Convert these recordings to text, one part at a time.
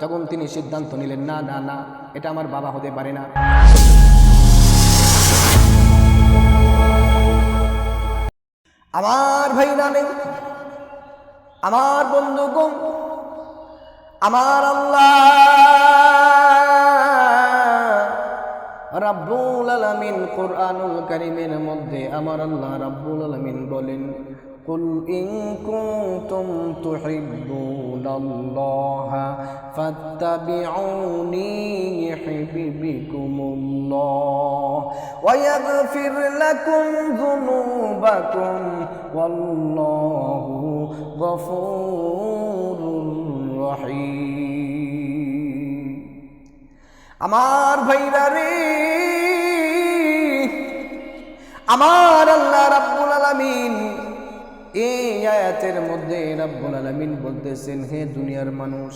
তখন তিনি সিদ্ধান্ত নিলেন, না না না, এটা আমার বাবা হতে পারে না। আমার ভাই না নেই আমার বন্ধুগণ আমার আল্লাহ রাব্বুল আলামিন কোরআনুল কারীমের মধ্যে আমার আল্লাহ রাব্বুল আলামিন বলেন قل إن كنتم تحبون الله فاتبعوني يحببكم الله ويغفر لكم ذنوبكم والله غفور رحيم আমার ভাইরা রে আমার আল্লাহ রাব্বুল আলামিন এই আয়াতের মধ্যে রাব্বুল আলামিন বলতেছেন, হে দুনিয়ার মানুষ,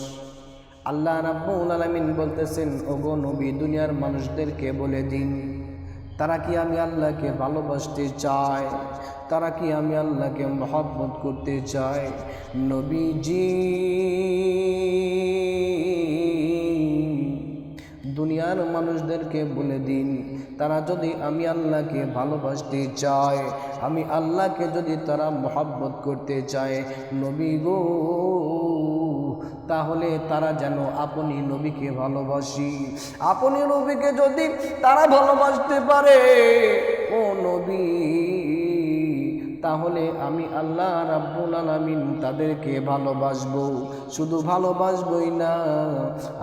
আল্লাহ রাব্বুল আলামিন বলতেছেন, ওগো নবী, দুনিয়ার মানুষদেরকে বলে দিন, তারা কি আমি আল্লাহকে ভালোবাসতে চায়? তারা কি আমি আল্লাহকে মহব্বত করতে চায়? নবীজি দুনিয়ার মানুষদেরকে বলে দিন। তারা যদি আমি আল্লাহকে ভালোবাসতে চায়, আমি আল্লাহকে যদি তারা মহাব্বত করতে চায়, নবী গো, তাহলে তারা যেন আপনি নবীকে ভালোবাসি। আপনি নবীকে যদি তারা ভালোবাসতে পারে, ও নবী তাহলে আমি আল্লাহ রাব্বুল আলামিন তাদেরকে ভালোবাসবো। শুধু ভালোবাসবই না,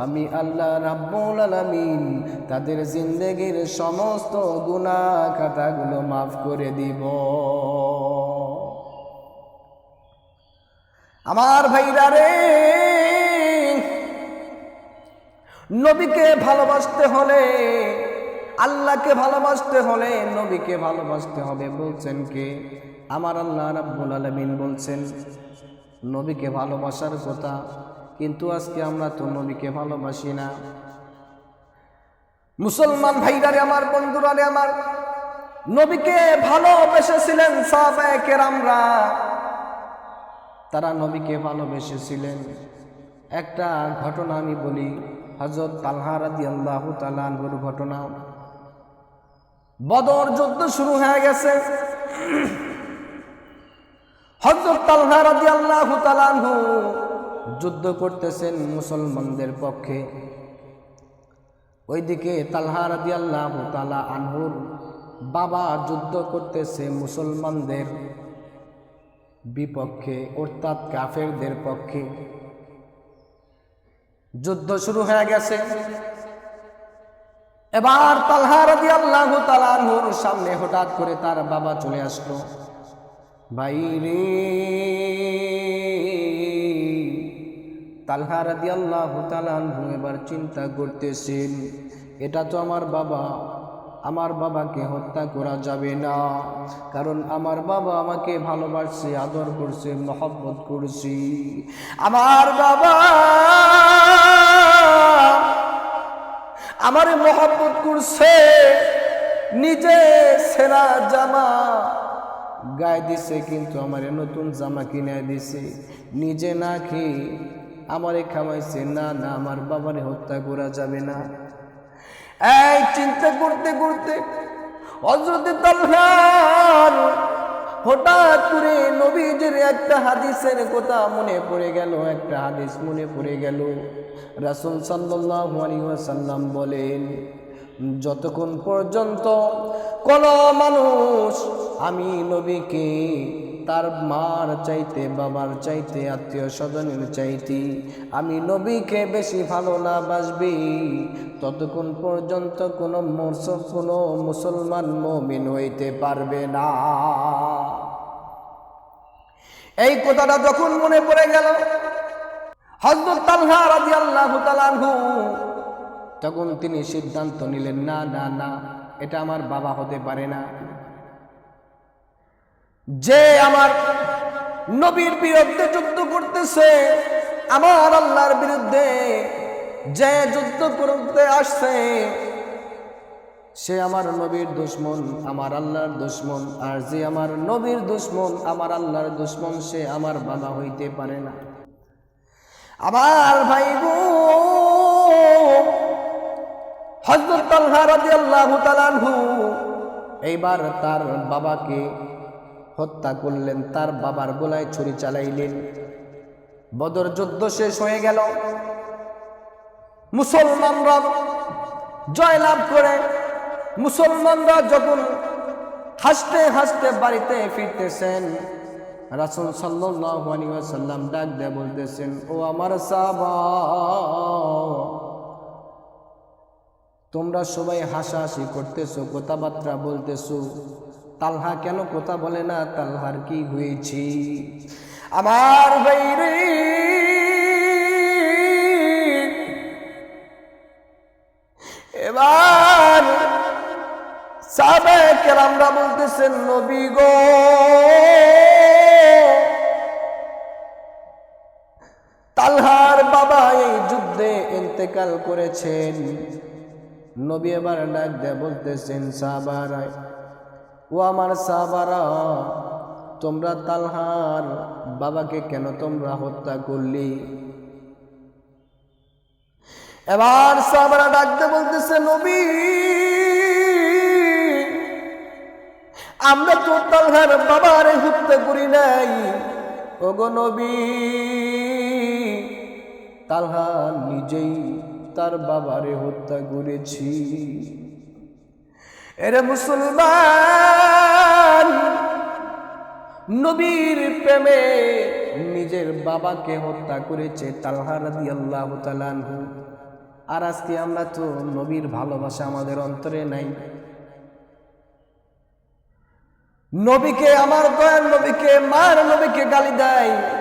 আমি আল্লাহ রাব্বুল আলামিন তাদের জিন্দেগির সমস্ত গুনাহ খাতাগুলো মাফ করে দিব। আমার ভাইরা রে, নবীকে ভালোবাসতে হলে, আল্লাহকে ভালোবাসতে হলে নবীকে ভালোবাসতে হবে। বলছেন কে? আমার আল্লাহ রাব্বুল আলামিন বলছেন, নবীকে ভালোবাসার কথা, কিন্তু আজকে আমরা তো নবীকে ভালোবাসি না। মুসলমান ভাইরারে আমার, বন্ধুরারে আমার, নবীকে ভালোবেসেছিলেন তারা নবীকে ভালোবেসেছিলেন। একটা ঘটনা আমি বলি হজরত তালহা রাদি আল্লাহ ঘটনা। বদর যুদ্ধ শুরু হয়ে গেছে। হজরত যুদ্ধ করতেছেন মুসলমানদের পক্ষে। ওইদিকে তালহা রাদি আল্লাহ তালা আনহুর বাবা যুদ্ধ করতেছে মুসলমানদের বিপক্ষে, অর্থাৎ কাফেরদের পক্ষে। যুদ্ধ শুরু হয়ে গেছে। এবার তালহা রাদি আল্লাহ তালানহুর সামনে হঠাৎ করে তার বাবা চলে আসলো। ভাই রে তালহা রাদি আল্লাহ তালানহু এবার চিন্তা করতেছেন, এটা তো আমার বাবা, আমার বাবাকে হত্যা করা যাবে না। কারণ আমার বাবা আমাকে ভালোবাসছে, আদর করছে, মহব্বত করছি। আমার বাবা আমার মহব্বত করছে, নিজে সেরা জামা গায়ে দিছে কিন্তু আমার নতুন জামা কিনে দিছে। নিজে না খেয়ে আমারে খামাইছে না না, আমার বাবারে হত্যা করা যাবে না। এই চিন্তা করতে করতে হঠাৎ করে নবীজির একটা হাদিসের কথা মনে পড়ে গেল, একটা হাদিস মনে পড়ে গেল। রাসুল সাল্লাল্লাহু আলাইহি ওয়াসাল্লাম বলেন যতক্ষণ পর্যন্ত কোন মানুষ আমি নবীকে, তার মার চাইতে, বাবার চাইতে, আত্মীয় স্বজনের চাইতে আমি নবীকে বেশি ভালো না বাসবি, ততক্ষণ পর্যন্ত কোনো মুস- কোনো মুসলমান মমিন হইতে পারবে না। এই কথাটা যখন মনে পড়ে গেল হজরত রাদিয়াল্লাহু তাআলা আনহু তখন তিনি সিদ্ধান্ত নিলেন, না না না, এটা আমার বাবা হতে পারে না। যে আমার নবীর বিরুদ্ধে যুদ্ধ করতেছে, আমার আল্লাহর বিরুদ্ধে যে যুদ্ধ করতে আসছে, সে আমার নবীর দুশ্মন, আমার আল্লাহর দুশ্মন, আর যে আমার নবীর দুশ্মন, আমার আল্লাহর দুশ্মন, সে আমার বাবা হইতে পারে না। আমার ভাই গো আনহু এইবার তার বাবাকে হত্যা করলেন, তার বাবার গোলায় ছুরি চালাইলেন। বদর যুদ্ধ শেষ হয়ে গেল। মুসলমানরা জয়লাভ করে। মুসলমানরা যখন হাসতে হাসতে বাড়িতে ফিরতেছেন, রাসুল সাল্লাল্লাহু আলাইহি ওয়াসাল্লাম ডাক দিয়ে বলতেছেন, ও আমার সাহাবা তোমরা সবাই হাসাহাসি করতেছো, কথাবার্তা বলতেছো। তালহা কেন কথা বলে না? তালহার কি হয়েছি? আমার বাইরে এবার সাবেকের আমরা বলতেছেন, নবী গো। তালহার বাবা এই যুদ্ধে ইন্তেকাল করেছেন। নবী এবার ডাক দিয়ে বলতেছেন সাবারা ও আমার সাবারা, তোমরা তালহার বাবাকে কেন তোমরা হত্যা করলি? এবার সাবারা ডাকতে বলতেছে, নবী, আমরা তো তালহার বাবারে হত্যা করি নাই। ওগো নবী, তালহা নিজেই তার বাবারে হত্যা করেছি। এরে মুসলমান, নবীর প্রেমে নিজের বাবাকে হত্যা করেছে তালহা রাদিয়াল্লাহু তাআলা আনহু। আর আজকে আমরা তো নবীর ভালোবাসা আমাদের অন্তরে নাই। নবীকে, আমার দয়ার নবীকে, মার নবীকে গালি দেয়।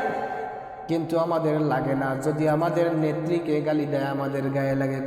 কিন্তু আমাদের লাগে না। যদি আমাদের নেত্রীকে গালি দেয় আমাদের গায়ে লাগে